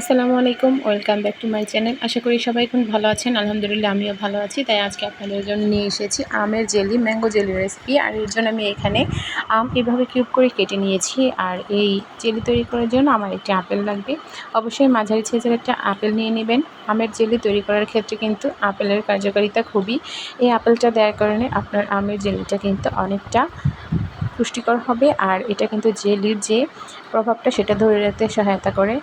আসসালামু আলাইকুম, welcome back to my channel. আশা করি সবাই এখন ভালো আছেন। আলহামদুলিল্লাহ, আমিও ভালো আছি। তাই আজকে আপনাদের জন্য নিয়ে এসেছি আমের জেলি, ম্যাঙ্গো জেলি রেসিপি আর এর জন্য আমি এখানে আম এভাবে কিউব করে কেটে নিয়েছি। আর এই জেলি তৈরি করার জন্য আমার একটি আপেল লাগবে। অবশ্যই মাঝারি সাইজের একটা আপেল নিয়ে নেবেন। আমের জেলি তৈরি করার ক্ষেত্রে কিন্তু আপেলের কার্যকারিতা খুবই। এই আপেলটা দেওয়ার কারণে আপনার আমের জেলিটা কিন্তু অনেকটা পুষ্টিকর হবে। আর এটা কিন্তু জেলির যে প্রভাবটা, সেটা ধরে রাখতে সহায়তা করে।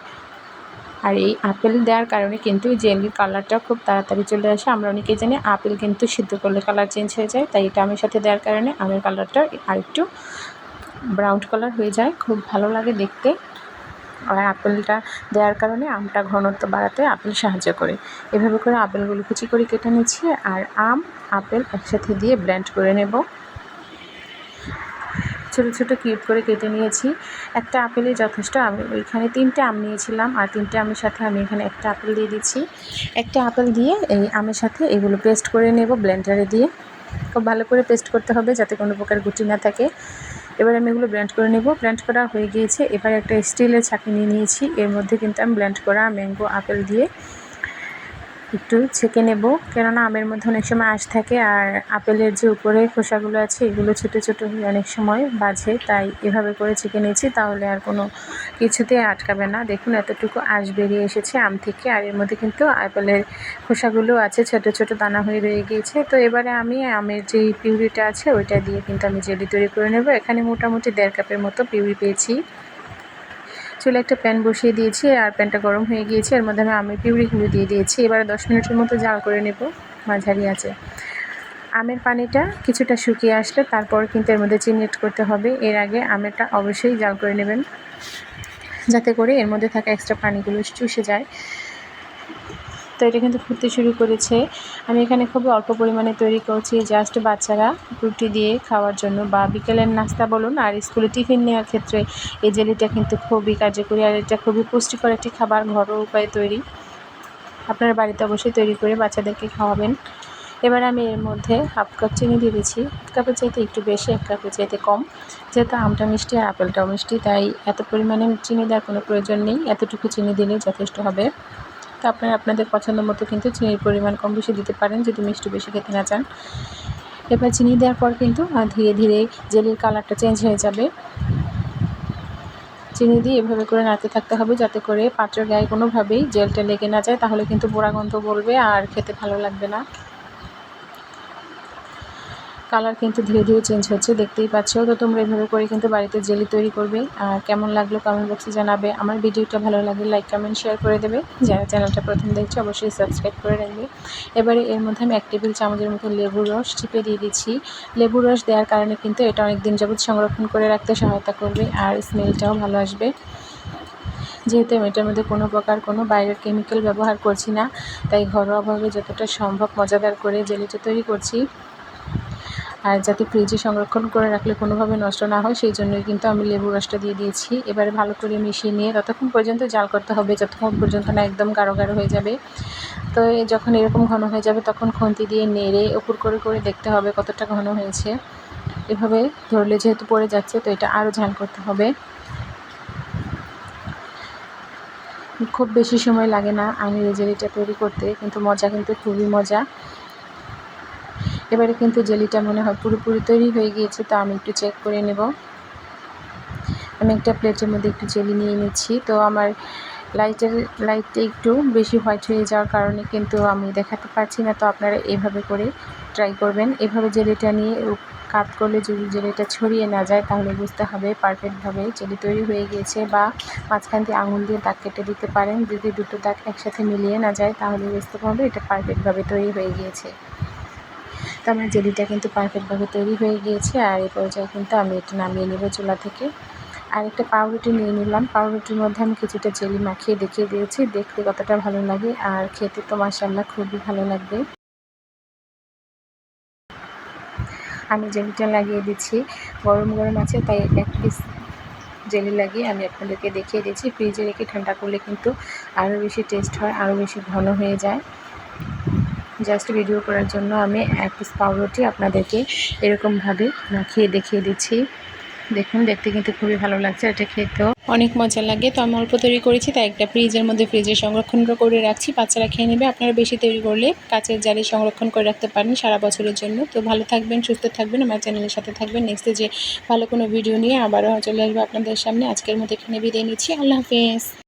আর এই আপেল দেওয়ার কারণে কিন্তু জেলির কালারটা খুব তাড়াতাড়ি চলে আসে। আমরা অনেকেই জানি আপেল কিন্তু সিদ্ধ করলে কালার চেঞ্জ হয়ে যায়, তাই এটা আমের সাথে দেওয়ার কারণে আমের কালারটা আরেকটু ব্রাউন কালার হয়ে যায়, খুব ভালো লাগে দেখতে। আর আপেলটা দেওয়ার কারণে আমটা ঘনত্ব বাড়াতে আপেল সাহায্য করে। এভাবে করে আপেলগুলো কুচি করে কেটে নিচ্ছি, আর আম, আপেল একসাথে দিয়ে ব্লেন্ড করে নেব। ছোটো ছোটো কিউব করে কেটে নিয়েছি। একটা আপেলই যথেষ্ট আমি, ওইখানে তিনটে আম নিয়েছিলাম আর তিনটে আমের সাথে আমি এখানে একটা আপেল দিয়ে দিচ্ছি। একটা আপেল দিয়ে এই আমের সাথে এগুলো পেস্ট করে নেব ব্লেন্ডারে দিয়ে। খুব ভালো করে পেস্ট করতে হবে যাতে কোনো প্রকার গুটি না থাকে। এবার আমি এগুলো ব্লেন্ড করে নেব। ব্লেন্ড করা হয়ে গিয়েছে। এবার একটা স্টিলের ছাঁকনি নিয়ে নিয়েছি। এর মধ্যে কিন্তু আমি ব্লেন্ড করা ম্যাঙ্গো আপেল দিয়ে একটু ছেঁকে নেব। কেননা আমের মধ্যে অনেক সময় আঁশ থাকে আর আপেলের যে উপরে খোসাগুলো আছে, এগুলো ছোটো ছোটো হয়ে অনেক সময় বাজে। তাই এভাবে করে ছেঁকে নিয়েছি, তাহলে আর কোনো কিছুতে আটকাবে না। দেখুন এতটুকু আঁশ বেরিয়ে এসেছে আম থেকে, আর এর মধ্যে কিন্তু আপেলের খোসাগুলো আছে, ছোটো ছোটো দানা হয়ে রয়ে গিয়েছে। তো এবারে আমি আমের যেই পিউরিটা আছে, ওইটা দিয়ে কিন্তু আমি জেলি তৈরি করে নেব। এখানে মোটামুটি দেড় কাপের মতো পিউরি পেয়েছি। চুলে একটা প্যান বসিয়ে দিয়েছি আর প্যানটা গরম হয়ে গিয়েছে। এর মধ্যে আমি আমের পিউরিগুলো দিয়ে দিয়েছি। এবারে দশ মিনিটের মতো জাল করে নেব, মাঝারি আছে। আমের পানিটা কিছুটা শুকিয়ে আসলে তারপর কিন্তু এর মধ্যে চিনি করতে হবে। এর আগে আমেরটা অবশ্যই জাল করে নেবেন, যাতে করে এর মধ্যে থাকা এক্সট্রা পানিগুলো চুষে যায়। তো এটা কিন্তু ফুটতে শুরু করেছে। আমি এখানে খুবই অল্প পরিমাণে তৈরি করছি জাস্ট বাচ্চারা রুটি দিয়ে খাওয়ার জন্য বা বিকেলের নাস্তা বলুন আর স্কুলে টিফিন নেওয়ার ক্ষেত্রে এই জেলিটা কিন্তু খুবই কার্যকরী আর এটা খুবই পুষ্টিকর একটি খাবার, ঘরোয়া উপায়ে তৈরি। আপনারা বাড়িতে অবশ্যই তৈরি করে বাচ্চাদেরকে খাওয়াবেন। এবার আমি এর মধ্যে হাফ কাপ চিনি দিয়ে দিচ্ছি। এক কাপের চাইতে একটু বেশি, এক কাপের চাইতে কম। যেহেতু আমটা মিষ্টি আর আপেলটাও মিষ্টি, তাই এত পরিমাণে চিনি দেওয়ার কোনো প্রয়োজন নেই। এতটুকু চিনি দিলেই যথেষ্ট হবে। তো আপনারা আপনাদের পছন্দ মতো কিন্তু চিনির পরিমাণ কম বেশি দিতে পারেন, যদি মিষ্টি বেশি খেতে না চান। এবার চিনি দেওয়ার পর কিন্তু ধীরে ধীরে জেলের কালারটা চেঞ্জ হয়ে যাবে। চিনি দিয়ে এভাবে করে নাড়তে থাকতে হবে, যাতে করে পাত্রের গায়ে কোনোভাবেই জেলটা লেগে না যায়, তাহলে কিন্তু পোড়া গন্ধ বলবে আর খেতে ভালো লাগবে না। কালার কিন্তু ধীরে ধীরে চেঞ্জ হচ্ছে, দেখতেই পাচ্ছ। তো তোমরা এভাবে করে কিন্তু বাড়িতে জেলি তৈরি করবে। আর কেমন লাগল কমেন্ট বক্সে জানাবে। আমার ভিডিওটা ভালো লাগলে লাইক কমেন্ট শেয়ার করে দেবে। যারা চ্যানেলটা প্রথম দেখছে, অবশ্যই সাবস্ক্রাইব করে রাখবে। এবারে এর মধ্যে আমি এক টেবিল চামচের মতো লেবুর রস চিপে দিয়ে দিচ্ছি। লেবুর রস দেওয়ার কারণে কিন্তু এটা অনেক দিন যাবত সংরক্ষণ করে রাখতে সহায়তা করবে আর স্মেলটাও ভালো আসবে। যেহেতু আমি এটার মধ্যে কোনো প্রকার কোনো বাইরের কেমিক্যাল ব্যবহার করছি না, তাই ঘরোয়াভাবে যতটা সম্ভব মজাদার করে জেলিটা তৈরি করছি। আর যাতে ফ্রিজে সংরক্ষণ করে রাখলে কোনোভাবে নষ্ট না হয়, সেই জন্যই কিন্তু আমি লেবু রসটা দিয়ে দিয়েছি। এবারে ভালো করে মিশিয়ে নিয়ে ততক্ষণ পর্যন্ত জাল করতে হবে, যতক্ষণ পর্যন্ত না একদম গাঢ় গাঢ় হয়ে যাবে। তো যখন এরকম ঘন হয়ে যাবে, তখন খন্তি দিয়ে নেড়ে উপর করে করে দেখতে হবে কতটা ঘন হয়েছে। এভাবে ধরলে যেহেতু পড়ে যাচ্ছে, তো এটা আরও ঝাল করতে হবে। খুব বেশি সময় লাগে না আমি রেজারিটা তৈরি করতে, কিন্তু মজা কিন্তু খুবই মজা। এবারে কিন্তু জেলিটা মনে হয় পুরোপুরি তৈরি হয়ে গিয়েছে, তো আমি একটু চেক করে নেব। আমি একটা প্লেটের মধ্যে একটু জেলি নিয়ে নিচ্ছি। তো আমার লাইটের লাইটটা একটু বেশি হোয়াইট হয়ে যাওয়ার কারণে কিন্তু আমি দেখাতে পারছি না, তো আপনারা এভাবে করে ট্রাই করবেন। এভাবে জেলিটা নিয়ে কাট করলে যদি জেলিটা ছড়িয়ে না যায়, তাহলে বুঝতে হবে পারফেক্টভাবে জেলি তৈরি হয়ে গিয়েছে বা মাঝখান দিয়ে আঙুল দিয়ে দাগ কেটে দিতে পারেন। যদি দুটো দাগ একসাথে মিলিয়ে না যায়, তাহলে বুঝতে পারবে এটা পারফেক্টভাবে তৈরি হয়ে গিয়েছে। তো আমার জেলিটা কিন্তু পারফেক্টভাবে তৈরি হয়ে গিয়েছে আর এই পর্যায়ে কিন্তু আমি এটা নামিয়ে নেব চুলা থেকে। আর একটা পাউরুটি নিয়ে নিলাম। পাউরুটির মধ্যে আমি কিছুটা জেলি মাখিয়ে দেখিয়ে দিয়েছি। দেখতে কতটা ভালো লাগে আর খেতে তো মাসাল্লাহ খুবই ভালো লাগবে। আমি জেলিটা লাগিয়ে দিচ্ছি। গরম গরম আছে, তাই এক পিস জেলি লাগিয়ে আমি আপনাদেরকে দেখিয়ে দিচ্ছি। ফ্রিজে রেখে ঠান্ডা করলে কিন্তু আরও বেশি টেস্ট হয়, আরও বেশি ঘন হয়ে যায়। জাস্ট ভিডিও করার জন্য আমি এক পিস পাউরুটি আপনাদেরকে এরকমভাবে মাখিয়ে দেখিয়ে দিচ্ছি। দেখুন, দেখতে কিন্তু খুবই ভালো লাগছে এটা খেতেও। অনেক মজা লাগে। তো আমি অল্প তৈরি করেছি, তাই একটা ফ্রিজের মধ্যে ফ্রিজে সংরক্ষণ করে রাখছি। বাচ্চারা খেয়ে নেবে। আপনারা বেশি তৈরি করলে কাচের জালে সংরক্ষণ করে রাখতে পারেন সারা বছরের জন্য। তো ভালো থাকবেন, সুস্থ থাকবেন। আমার চ্যানেলের সাথে থাকবেন। নেক্সটে যে ভালো কোনো ভিডিও নিয়ে আবারও চলে আসব আপনাদের সামনে। আজকের মতো এখানে বিদায় নিচ্ছি। আল্লাহ হাফেজ।